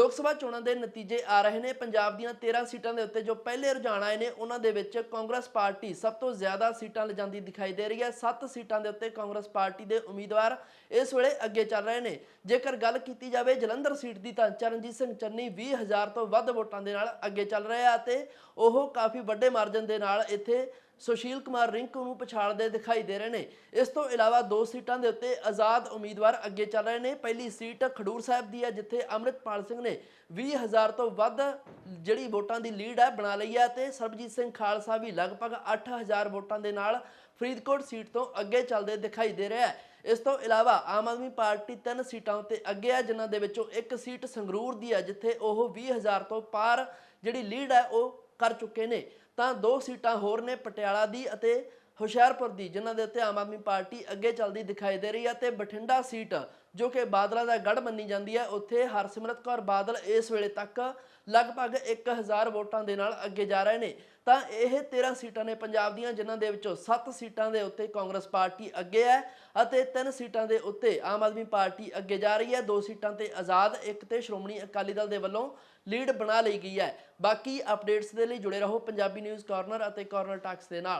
ਲੋਕ ਸਭਾ ਚੋਣਾਂ ਦੇ ਨਤੀਜੇ ਆ ਰਹੇ ਨੇ। ਪੰਜਾਬ ਦੀਆਂ 13 ਸੀਟਾਂ ਦੇ ਉੱਤੇ ਜੋ ਪਹਿਲੇ ਰੁਝਾਨ ਆਏ ਨੇ, ਉਹਨਾਂ ਦੇ ਵਿੱਚ ਕਾਂਗਰਸ ਪਾਰਟੀ ਸਭ ਤੋਂ ਜ਼ਿਆਦਾ ਸੀਟਾਂ ਲਿਜਾਂਦੀ ਦਿਖਾਈ ਦੇ ਰਹੀ ਹੈ। 7 ਸੀਟਾਂ ਦੇ ਉੱਤੇ ਕਾਂਗਰਸ ਪਾਰਟੀ ਦੇ ਉਮੀਦਵਾਰ ਇਸ ਵੇਲੇ ਅੱਗੇ ਚੱਲ ਰਹੇ ਨੇ। ਜੇਕਰ ਗੱਲ ਕੀਤੀ ਜਾਵੇ ਜਲੰਧਰ ਸੀਟ ਦੀ ਤਾਂ ਚਰਨਜੀਤ ਸਿੰਘ ਚੰਨੀ 20000 ਤੋਂ ਵੱਧ ਵੋਟਾਂ ਦੇ ਨਾਲ ਅੱਗੇ ਚੱਲ ਰਹੇ ਆ ਤੇ ਉਹ ਕਾਫੀ ਵੱਡੇ ਮਾਰਜਨ ਦੇ ਨਾਲ ਇੱਥੇ ਸੁਸ਼ੀਲ ਕੁਮਾਰ ਰਿੰਕੂ ਨੂੰ ਪਛਾੜਦੇ ਦਿਖਾਈ ਦੇ ਰਹੇ ਨੇ। ਇਸ ਤੋਂ ਇਲਾਵਾ ਦੋ ਸੀਟਾਂ ਦੇ ਉੱਤੇ ਆਜ਼ਾਦ ਉਮੀਦਵਾਰ ਅੱਗੇ ਚੱਲ ਰਹੇ ਨੇ। ਪਹਿਲੀ ਸੀਟ ਖਡੂਰ ਸਾਹਿਬ ਦੀ ਹੈ, ਜਿੱਥੇ ਅੰਮ੍ਰਿਤਪਾਲ ਸਿੰਘ ਨੇ 20000 ਤੋਂ ਵੱਧ ਜਿਹੜੀ ਵੋਟਾਂ ਦੀ ਲੀਡ ਹੈ ਬਣਾ ਲਈ ਹੈ ਤੇ ਸਰਬਜੀਤ ਸਿੰਘ ਖਾਲਸਾ ਵੀ ਲਗਭਗ 8000 ਵੋਟਾਂ ਦੇ ਨਾਲ ਫਰੀਦਕੋਟ ਸੀਟ ਤੋਂ ਅੱਗੇ ਚੱਲਦੇ ਦਿਖਾਈ ਦੇ ਰਿਹਾ ਹੈ। ਇਸ ਤੋਂ ਇਲਾਵਾ ਆਮ ਆਦਮੀ ਪਾਰਟੀ ਤਿੰਨ ਸੀਟਾਂ ਉੱਤੇ ਅੱਗੇ ਹੈ, ਜਿਨ੍ਹਾਂ ਦੇ ਵਿੱਚੋਂ ਇੱਕ ਸੀਟ ਸੰਗਰੂਰ ਦੀ ਹੈ, ਜਿੱਥੇ ਉਹ 20000 ਤੋਂ ਪਾਰ ਜਿਹੜੀ ਲੀਡ ਹੈ, ਉਹ ਕਰ ਚੁੱਕੇ ਨੇ ਤਾਂ ਦੋ ਸੀਟਾਂ ਹੋਰ ਨੇ ਪਟਿਆਲਾ ਦੀ ਅਤੇ ਹੁਸ਼ਿਆਰਪੁਰ ਦੀ, ਜਿਨ੍ਹਾਂ ਦੇ ਉੱਤੇ ਆਮ ਆਦਮੀ ਪਾਰਟੀ ਅੱਗੇ ਚੱਲਦੀ ਦਿਖਾਈ ਦੇ ਰਹੀ ਹੈ ਤੇ ਬਠਿੰਡਾ ਸੀਟ, ਜੋ ਕਿ ਬਾਦਲਾਂ ਦਾ ਗੜ ਮੰਨੀ ਜਾਂਦੀ ਹੈ ਉੱਥੇ ਹਰਸਿਮਰਤ ਕੌਰ ਬਾਦਲ ਇਸ ਵੇਲੇ ਤੱਕ ਲਗਭਗ 1000 ਵੋਟਾਂ ਦੇ ਨਾਲ ਅੱਗੇ ਜਾ ਰਹੇ ਨੇ। ਤਾਂ ਇਹ 13 ਸੀਟਾਂ ਨੇ ਪੰਜਾਬ ਦੀਆਂ, ਜਿਨ੍ਹਾਂ ਦੇ ਵਿੱਚੋਂ 7 ਸੀਟਾਂ ਦੇ ਉੱਤੇ ਕਾਂਗਰਸ ਪਾਰਟੀ ਅੱਗੇ ਹੈ ਅਤੇ 3 ਸੀਟਾਂ ਦੇ ਉੱਤੇ ਆਮ ਆਦਮੀ ਪਾਰਟੀ ਅੱਗੇ ਜਾ ਰਹੀ ਹੈ। ਦੋ ਸੀਟਾਂ ਤੇ ਆਜ਼ਾਦ, ਇੱਕ ਤੇ ਸ਼੍ਰੋਮਣੀ ਅਕਾਲੀ ਦਲ ਦੇ ਵੱਲੋਂ ਲੀਡ ਬਣਾ ਲਈ ਗਈ ਹੈ। ਬਾਕੀ ਅਪਡੇਟਸ ਦੇ ਲਈ ਜੁੜੇ ਰਹੋ ਪੰਜਾਬੀ ਨਿਊਜ਼ ਕਾਰਨਰ ਅਤੇ ਕਾਰਨਰ ਟਾਕਸ ਦੇ ਨਾਲ।